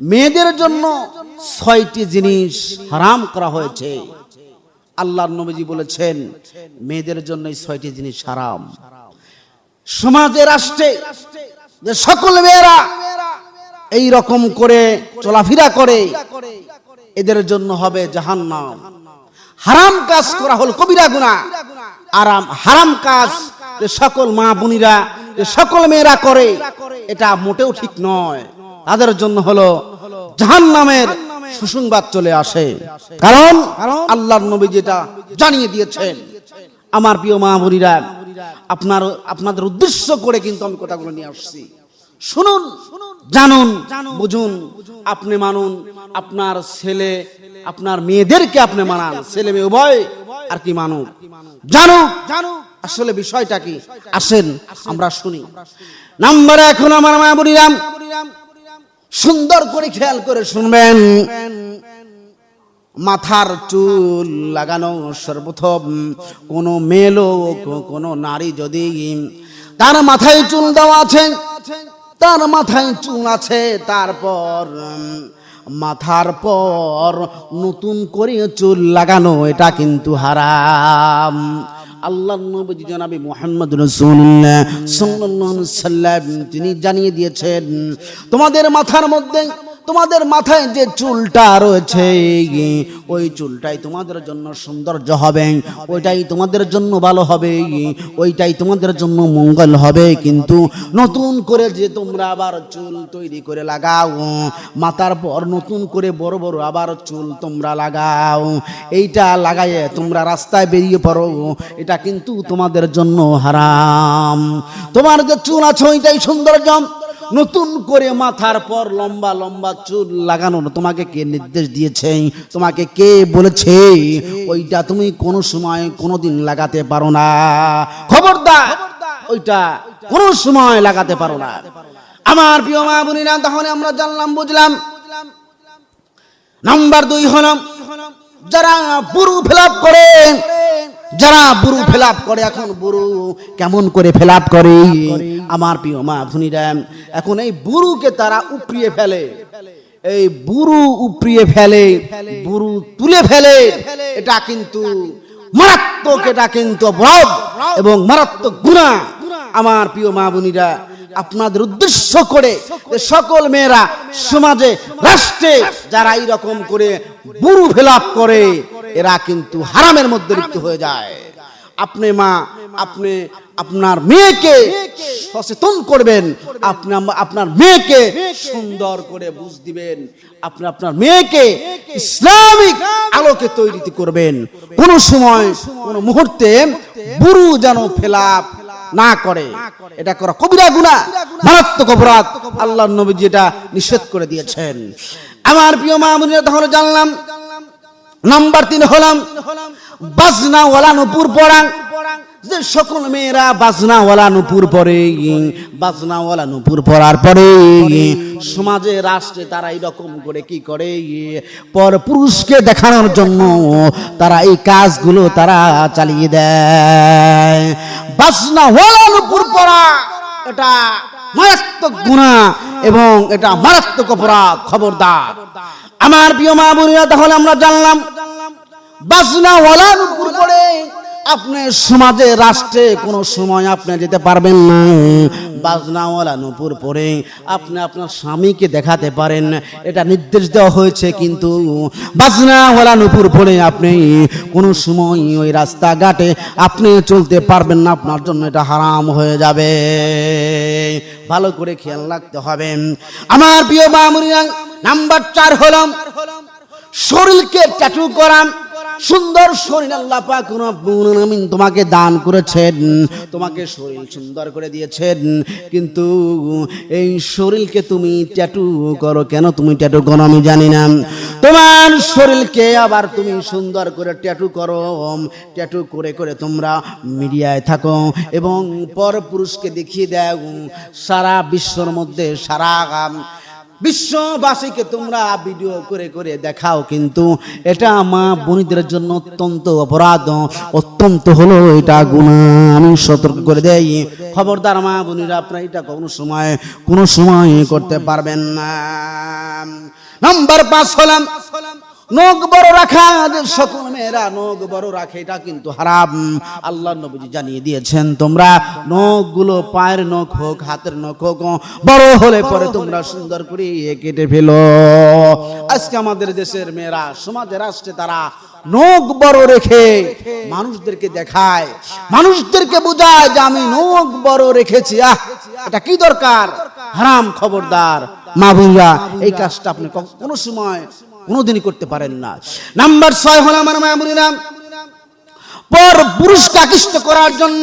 মেয়েদের জন্য ছয়টি জিনিস হারাম করা হয়েছে। আল্লাহর নবীজি বলেছেন, মেয়েদের জন্য এই ছয়টি জিনিস হারাম। সমাজে, রাষ্ট্রে, যে সকল মেয়েরা এই রকম করে চলাফেরা করে, এদের জন্য হবে জাহান্নাম। হারাম কাজ করা হল কবিরা গুণা আরাম, হারাম কাজ যে সকল মা বোনিরা, যে সকল মেয়েরা করে, এটা মোটেও ঠিক নয়। তাদের জন্য হলো জাহান্নামের সুসংবাদ চলে আসে। কারণ আল্লাহর নবী যেটা জানিয়ে দিয়েছেন, আমার প্রিয় মা বোনিরা, আপনার, আপনাদের উদ্দেশ্য করে কিন্তু আমি কথাগুলো নিয়ে আসছি। শুনুন, জানুন, বুঝুন, আপনি মানুন, আপনার ছেলে, আপনার মেয়েদেরকে আপনি মানান, ছেলে মেয়ে উভয়, আর কি মানুক। জানুক জানুক আসলে বিষয়টা কি? আসেন, আমরা শুনি। নাম্বার এখন আমার মা বলিরাম সুন্দর করে খেয়াল করে শুনবেন। মাথার চুল লাগানো সর্বপ্রথম। কোনো মেলো কোনো নারী যদি তার মাথায় চুল দেওয়া আছে, তার মাথায় চুল আছে, তারপর মাথার পর নতুন করে চুল লাগানো, এটা কিন্তু হারাম। আল্লাহ নবী জনাবি মোহাম্মদ রসুল্লাহ সাল্লাম তিনি জানিয়ে দিয়েছেন তোমাদের মাথার মধ্যে তোমাদের মাথায় যে চুলটা রয়েছে, ওই চুলটাই তোমাদের জন্য সৌন্দর্য হবে, ওইটাই তোমাদের জন্য ভালো হবে, ওইটাই তোমাদের জন্য মঙ্গল হবে। কিন্তু নতুন করে যে তোমরা আবার চুল তৈরি করে লাগাও, মাথার পর নতুন করে বড় বড় আবার চুল তোমরা লাগাও, এইটা লাগাইয়ে তোমরা রাস্তায় বেরিয়ে পড়ো, এটা কিন্তু তোমাদের জন্য হারাম। তোমার যে চুল আছে, ওইটাই সৌন্দর্য। নতুন করে মাথার পর লম্বা লম্বা চুল লাগানো তোমাকে কে নির্দেশ দিয়েছে? তোমাকে কে বলেছে? ওইটা তুমি কোনো সময় কোনোদিন লাগাতে পারো না। খবরদার, ওইটা কোনো সময় লাগাতে পারো না। আমার প্রিয় মা বোনেরা, তাহলে আমরা জানলাম, বুঝলাম। নাম্বার দুই হল, যারা বুরু ফেলাপ করে যারা বুরু ফেলাপ করে, এখন বুরু কেমন করে ফেলাপ করে? আমার প্রিয় মা ভুনিরা এখন এই বুরুকে তারা উপড়িয়ে ফেলে। এই বুরু উপড়িয়ে ফেলে, বুরু তুলে ফেলে। এটা কিন্তু মারাত্মক, এটা কিন্তু অপরাধ এবং মারাত্মক গুণা। আমার প্রিয় মা বোনিরা, আপনাদের উদ্দেশ্য করে সকল মেয়েরা সমাজে, রাষ্ট্রে যারা এইরকম করে বুরু ফেলাপ করে এরা কিন্তু হারামের মধ্যে লিপ্ত হয়ে যায়। আপনি মা, আপনি আপনার মেয়েকে সচেতন করবেন। আপনি আপনার মেয়েকে সুন্দর করে বুঝ দিবেন। আপনি আপনার মেয়েকে ইসলামিক আলোকে তৈরি করবেন। কোন সময়, কোন মুহূর্তে বুরু যেন ফেলাপ না করে। এটা করা কবিরা গুণা মারাত্মক অপরাধ। আল্লাহ নবী যেটা নিষেধ করে দিয়েছেন। আমার প্রিয় মা বোনেরা তাহলে জানলাম নাম্বার তিন হলাম বাজনা ওয়ালা নুপুর পড়ান যে সকল মেয়েরা বাজনা ওয়ালা নুপুর পরে বাজনা ওয়ালা নুপুর পড়ার পরে সমাজে, রাষ্ট্রে তারা এরকম করে কি করে? পর পুরুষকে দেখানোর জন্য তারা এই কাজগুলো তারা চালিয়ে দেয়। বাজনা ওয়ালা নুপুর পড়া, এটা মারাত্মক গুণা এবং এটা মারাত্মক অপরাধ, খবরদার। আমার প্রিয় মা বোনেরা, তাহলে আমরা জানলাম বাসনা ওয়ালার উপর পড়ে আপনি সমাজে, রাষ্ট্রে কোনো সময় আপনি যেতে পারবেন না। বাজনাওয়ালা নুপুর পরে আপনি আপনার স্বামীকে দেখাতে পারেন, এটা নির্দেশ দেওয়া হয়েছে কিন্তু বাজনাওয়ালা নুপুর পরে আপনি কোনো সময় ওই রাস্তাঘাটে আপনি চলতে পারবেন না, আপনার জন্য এটা হারাম হয়ে যাবে। ভালো করে খেয়াল রাখতে হবে। আমার প্রিয় বামুরিয়া নাম্বার চার হলাম, শরীরকে ট্যাটু করা সুন্দর শরীর আল্লাহ পাক তোমাকে দান করেছেন। তোমাকে শরীর সুন্দর করে দিয়েছেন। কিন্তু এই শরীরকে তুমি ট্যাটু করো কেন? তুমি ট্যাটু করো, আমি জানি না। তোমার শরীরকে আবার তুমি সুন্দর করে ট্যাটু করো। ট্যাটু করে করে তোমরা মিডিয়ায় থাকো এবং পর পুরুষকে দেখিয়ে দাও। সারা বিশ্বর মধ্যে সারা বিশ্ববাসীকে তোমরা ভিডিও করে করে দেখাও কিন্তু এটা মা বোনদের জন্য অত্যন্ত অপরাধ। অত্যন্ত হলো এটা গুণা। আমি সতর্ক করে দেই। খবরদার মা বোনেরা, আপনারা এটা কোনো সময় কোনো সময় করতে পারবেন না। নাম্বার পাঁচ হলাম, নখ বড় রাখা সকল মেয়েরা নখ বড় রাখে এটা কিন্তু হারাম। আল্লাহ নবীজি জানিয়ে দিয়েছেন তোমরা নখগুলো পায়ের নখ হোক হাতের নখ হোক বড় হলে পরে তোমরা সুন্দর করে কেটে ফেলো। আজকে আমাদের দেশের মেয়েরা সমাজে রাষ্ট্রে তারা নখ বড় রেখে মানুষদেরকে দেখায় মানুষদেরকে বোঝায় যে আমি নখ বড় রেখেছি। আহ এটা কি দরকার? হারাম খবরদার মা বোনরা এই কাজটা আপনি কোনো সময় কোনোদিনই করতে পারেন না। নাম্বার ছয় হলাম আমার মামুনিরা পর পুরুষকে আকৃষ্ট করার জন্য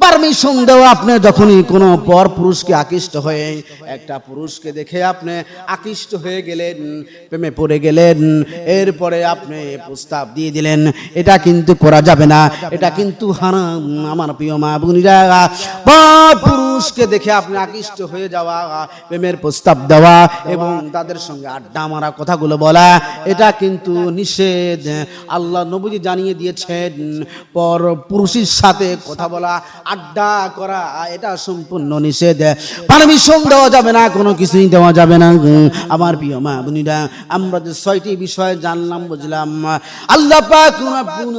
পারমিশন দেওয়া আপনি যখনই কোনো পর পুরুষকে আকৃষ্ট হয়ে একটা পুরুষকে দেখে আপনি আকৃষ্ট হয়ে গেলেন, প্রেমে পড়ে গেলেন, এরপরে আপনি প্রস্তাব দিয়ে দিলেন, এটা কিন্তু করা যাবে না, এটা কিন্তু হারাম, আমার প্রিয় মা বোনিরা। পর পুরুষকে দেখে আপনি আকৃষ্ট হয়ে যাওয়া, প্রেমের প্রস্তাব দেওয়া এবং তাদের সঙ্গে আড্ডা মারা কথাগুলো বলা, এটা কিন্তু নিষেধ। আল্লাহ নবীজি জানিয়ে দিয়েছেন, পর পুরুষের সাথে কথা বলা আড্ডা করা এটা সম্পূর্ণ নিষেধ। পারমিশন দেওয়া যাবে না, কোনো কিছুই দেওয়া যাবে না। আমার প্রিয় মা বোনিরা, আমরা যে ছয়টি বিষয় জানলাম, বুঝলাম, আল্লাহ রব্বুল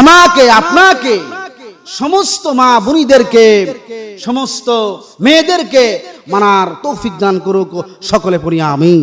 আমাকে, আপনাকে, সমস্ত মা বোনিদেরকে, সমস্ত মেয়েদেরকে মানার তৌফিক দান করুক, সকলে পড়ি আমি